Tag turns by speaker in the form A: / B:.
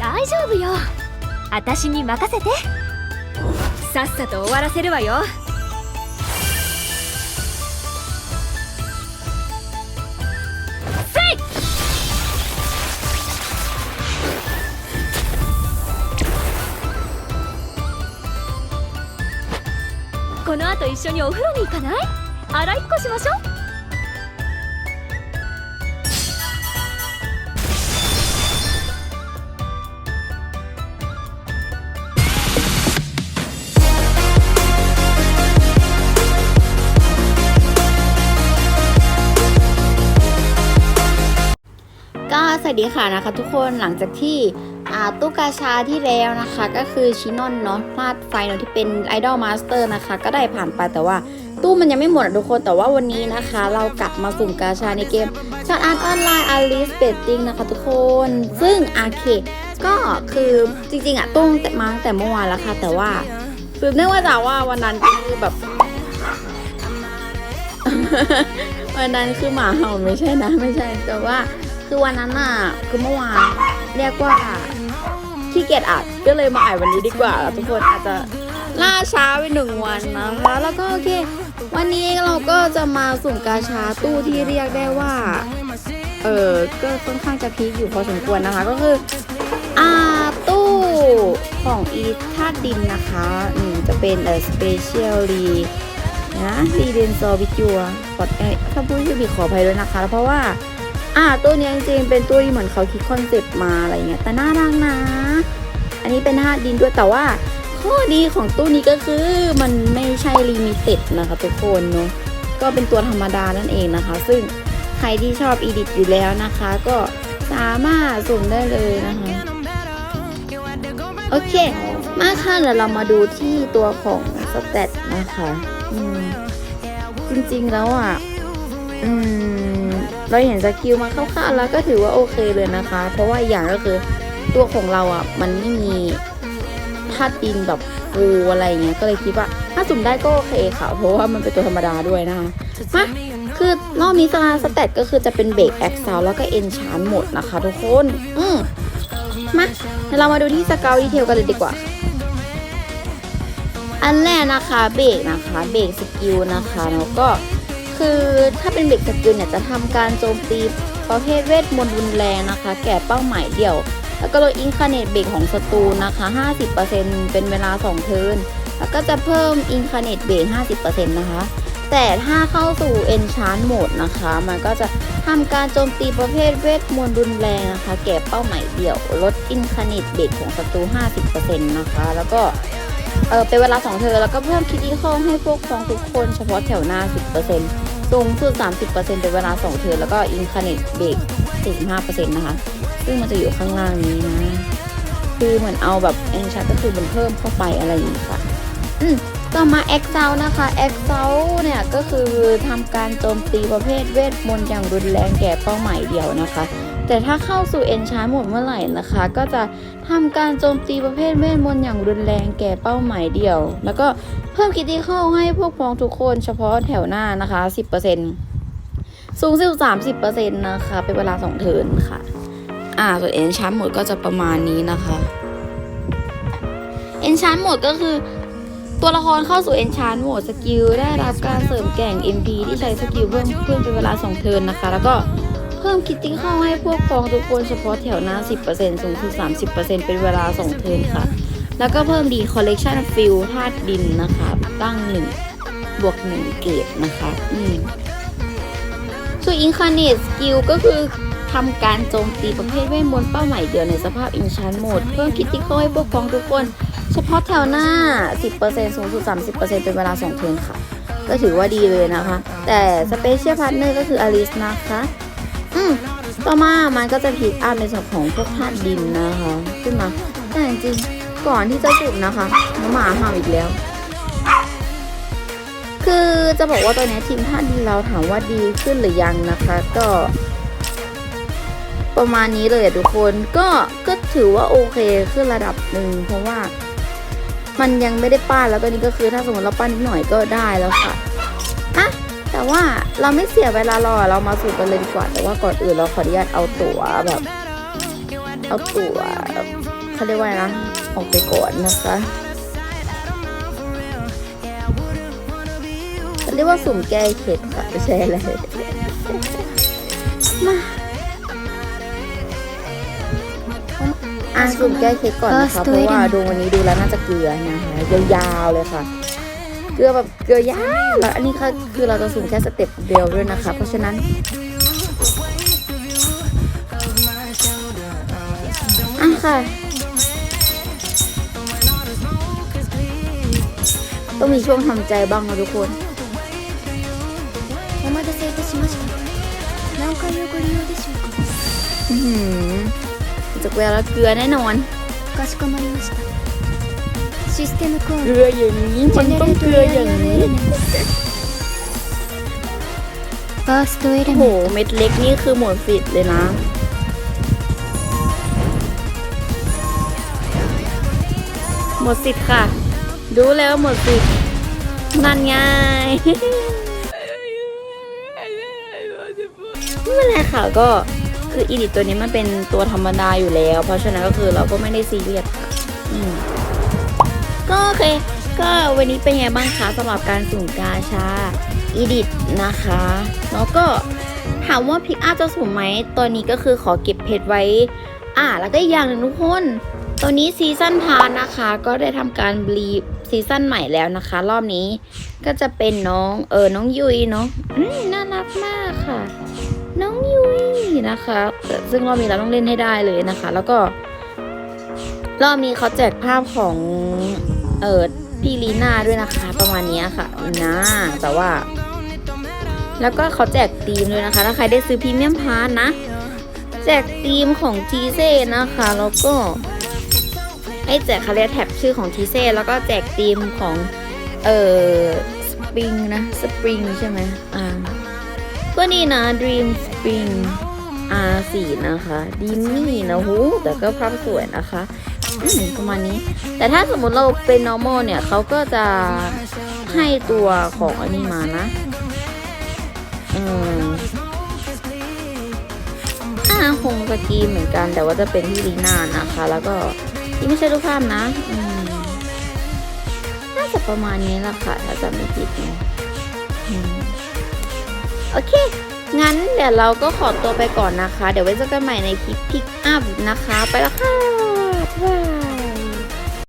A: 大丈夫よ。私に任せて。さっさと終わらせるわよ。この後一緒にお風呂に行かない？洗いっこしましょう
B: ก็สวัสดีค่ะนะคะทุกคนหลังจากที่อ่าตู้กาชาที่แล้วนะคะ ก็คือชินอนเนาะพลาดไฟเนาะที่เป็นไอดอลมาสเตอร์นะคะ ก็ได้ผ่านไปแต่ว่า ตู้มันยังไม่หมดทุกคนแต่ว่าวันนี้นะคะ เรากลับมาสุ่มกาชาในเกมชาร์อาร์ตออนไลน์อาริสเบตติ้งนะคะทุกคน ซึ่งอาเคก็คือจริงๆอะตู้แต่มาตั้งแต่เมื่อวานแล้วค่ะ แต่ว่าสืบเนื่องมาจากว่าวันนั้นคือแบบวันนั้นคือหมาเห่าไม่ใช่นะไม่ใช่ แต่ว่าคือวันนั้นน่ะคือเมื่อวานเรียกว่าขี้เกียจอัดก็เลยมาอ่านวันนี้ดีกว่า ทุกคนอาจจะล่าช้าไปหนึ่งวันนะคะแล้วก็โอเค วันนี้เราก็จะมาสุ่มกาชาตู้ที่เรียกได้ว่า เออก็ค่อนข้างจะพีคอยู่พอสมควรนะคะ ก็คืออ่าตู้ของอีธาดินนะคะอืมจะเป็นเออสเปเชียลลีนะรีเดนซอวิจัวขอเอ้ยถ้าพูดชื่อผิดขออภัยด้วยนะคะ เพราะว่า อ่าตัวนี้จริงๆเป็นตัวที่เหมือนเขาคิดคอนเซปต์มาอะไรเงี้ยแต่น่ารักนะ อันนี้เป็นธาตุดินด้วยแต่ว่า ข้อดีของตู้นี้ก็คือมันไม่ใช่ลิมิเต็ดนะคะทุกคนเนาะก็เป็นตัวธรรมดานั่นเองนะคะ ซึ่งใครที่ชอบอีดิทอยู่แล้วนะคะ ก็สามารถสุ่มได้เลยนะคะโอเค มาค่ะเดี๋ยวเรามาดูที่ตัวของสเตตนะคะจริงๆแล้วอะอืมเราเห็นสกิลมาคร่าวๆแล้วก็ถือว่าโอเคเลยนะคะ เพราะว่าอย่างก็คือตัวของเราอะ มันไม่มี ธาตุดินแบบฟูอะไรเงี้ยก็เลยคิดว่าถ้าสุ่มได้ก็โอเคค่ะ เพราะว่ามันเป็นตัวธรรมดาด้วยนะคะมาคือ รอบนี้สตาร์สเตตก็คือจะเป็นเบรกแอคซาวแล้วก็เอนชานหมดนะคะทุกคน อืมมาเดี๋ยวเรามาดูที่สเกลดีเทลกันเลยดีกว่า อันแรกนะคะเบรกนะคะเบรกสกิลนะคะแล้วก็คือถ้าเป็นเบรกสกิลเนี่ยจะทำการโจมตีประเภทเวทมนต์รุนแรงนะคะ แก่เป้าหมายเดี่ยว แล้วก็ลดอินคาเนตเบรกของศัตรูนะคะ 50%เป็นเวลา 2 เทิร์น แล้วก็จะเพิ่มอินคาเนตเบรก50%นะคะ แต่ถ้าเข้าสู่ Enchant Mode นะคะ มันก็จะทำการโจมตีประเภทเวทมนต์รุนแรงนะคะ แก่เป้าหมายเดี่ยว ลดอินคาเนตเบรกของศัตรู 50%นะคะ แล้วก็เออเป็นเวลา 2เทินแล้วก็เพิ่มคิดอีข้าให้พวกพ้องทุกคนเฉพาะแถวหน้า 10%สูงสุด 30%เป็นเวลา 2เทินแล้วก็อินคาเนตเบรก45%นะคะ ซึ่งมันจะอยู่ข้างล่างนี้นะ คือเหมือนเอาแบบเอนชาก็คือมันเพิ่มเข้าไปอะไรอย่างนี้ค่ะ อืมต่อมา e x c e l นะคะ e x c e l เนี่ยก็คือทำการโจมตีประเภทเวทมนต์อย่างรุนแรงแก่เป้าหมายเดียวนะคะ แต่ถ้าเข้าสู่ Enchant หมดเมื่อไหร่นะคะ ก็จะทำการโจมตีประเภทเวทมนต์อย่างรุนแรงแก่เป้าหมายเดียว แล้วก็เพิ่มคิดที่เข้าให้พวกพ้องทุกคนเฉพาะแถวหน้านะคะ 10%สูงสุด30%นะคะ เป็นเวลา2เทิร์นค่ะ อ่าส่วน Enchant หมดก็จะประมาณนี้นะคะ Enchant หมดก็คือ ตัวละครเข้าสู่ Enchant โหมดสกิลได้รับการเสริมแก่ง MP ที่ใช้สกิลเพิ่มขึ้นเป็นเวลา2เทิร์นนะคะ แล้วก็เพิ่มคิตติ้งเข้าให้พวกฟองทุกคนเฉพาะแถวหน้า 10%สูงสุด30%เป็นเวลา2เทิร์นค่ะ แล้วก็เพิ่มดี Collection Fill ธาตุดินนะคะตั้ง1บวก1เกรดนะคะ อืมส่วน Incarnate Skill ก็คือ ทำการโจมตีประเภทเวทมนต์เป้าหมายเดียวในสภาพ Enchant Mode เพิ่มคิตติ้งเข้าให้พวกฟองทุกคน เฉพาะแถวหน้า 10%สูงสุด 30%เป็นเวลา2เทิร์นค่ะ ก็ถือว่าดีเลยนะคะ แต่ Special Partner ก็คืออลิสนะคะ อืมต่อมามันก็จะผิดอัพในส่วนของพวกธาตุดินนะคะ ขึ้นมาแต่จริงก่อนที่จะจุดนะคะน้องหมาเห่าอีกแล้ว คือจะบอกว่าตอนนี้ทีมธาตุดินเราถามว่าดีขึ้นหรือยังนะคะ ก็ ประมาณนี้เลยอะทุกคนก็ก็ถือว่าโอเคขึ้นระดับหนึ่งเพราะว่า มันยังไม่ได้ป้านแล้วตอนนี้ก็คือถ้าสมมติเราป้านนิดหน่อยก็ได้แล้วค่ะอะแต่ว่าเราไม่เสียเวลารอเรามาสูตรกันเลยดีกว่า แต่ว่าก่อนอื่นเราขออนุญาตเอาตั๋วแบบ เอาตั๋วเขาเรียกว่าไงนะออกไปก่อนนะคะเขาเรียกว่าสุ่มแก้เข็ดค่ะไม่ใช่อะไรมา อ่ะสุ่มแก้เข็ดก่อนนะคะเพราะว่าดูวันนี้ดูแล้วน่าจะเกลือนะคะยาวๆเลยค่ะ เกลือแบบเกลือยาวแล้วอันนี้คือคือเราจะสุ่มแค่สเต็ปเดียวด้วยนะคะ เพราะฉะนั้น อ่ะค่ะ ต้องมีช่วงทำใจบ้างนะทุกคน
A: お待たせいたしました何回おご利用でしょうか
B: อือหือ จากแววแล้วเกลือแน่นอน
A: กชมริสตซิสเต็มโค
B: เกลืออย่างนี้มันต้องเกลืออย่างนี้โอ้โหเม็ดเล็กนี่คือหมดสิทธิ์เลยนะหมดสิทธิ์ค่ะ ดูแล้วหมดสิทธิ์นั่นไงไม่เป็นไรค่ะก็ คืออีดิตตัวนี้มันเป็นตัวธรรมดาอยู่แล้ว เพราะฉะนั้นก็คือเราก็ไม่ได้ซีเรียสค่ะก็โอเค ก็วันนี้เป็นไงบ้างคะสำหรับการสุ่มกาชาอีดิตนะคะแล้วก็ถามว่าพิกอาจะสุ่มไหมตอนนี้ก็คือขอเก็บเพชรไว้ อ่า แล้วก็อีกอย่างหนึ่งทุกคนตอนนี้ซีซั่นพาร์นะคะ ก็ได้ทำการบลีซีซั่นใหม่แล้วนะคะ รอบนี้ก็จะเป็นน้องเออน้องยุยเนาะอืมน่ารักมากค่ะ น้องยุ้ยนะคะ ซึ่งรอบนี้เราต้องเล่นให้ได้เลยนะคะ แล้วก็ รอบนี้เขาแจกภาพของเออพี่ลีน่าด้วยนะคะ ประมาณนี้ค่ะนะแต่ว่า แล้วก็เขาแจกธีมด้วยนะคะ ถ้าใครได้ซื้อพรีเมียมพาร์ทนะ แจกธีมของทีเซ่นะคะ แล้วก็ให้แจกคาเรียแท็บชื่อของทีเซ่แล้วก็แจกธีมของ เออสปริงนะสปริงใช่ไหมอ่า ก็นี่นะ Dream Spring R4 นะคะดีนี่นะหูแต่ก็ภาพสวยนะคะประมาณนี้ แต่ถ้าสมมติเราเป็น normal เนี่ยเขาก็จะให้ตัวของอันนี้มานะอืมอ่าคงสกีเหมือนกันแต่ว่าจะเป็นที่ลีน่านะคะ แล้วก็ที่ไม่ใช่รูปภาพนะอืมน่าจะประมาณนี้ละค่ะถ้าจำไม่ผิดนะ โอเค งั้นเดี๋ยวเราก็ขอตัวไปก่อนนะคะ เดี๋ยวไว้เจอกันใหม่ในคลิปพิกอัพนะคะ ไปแล้วค่ะบ๊ายบาย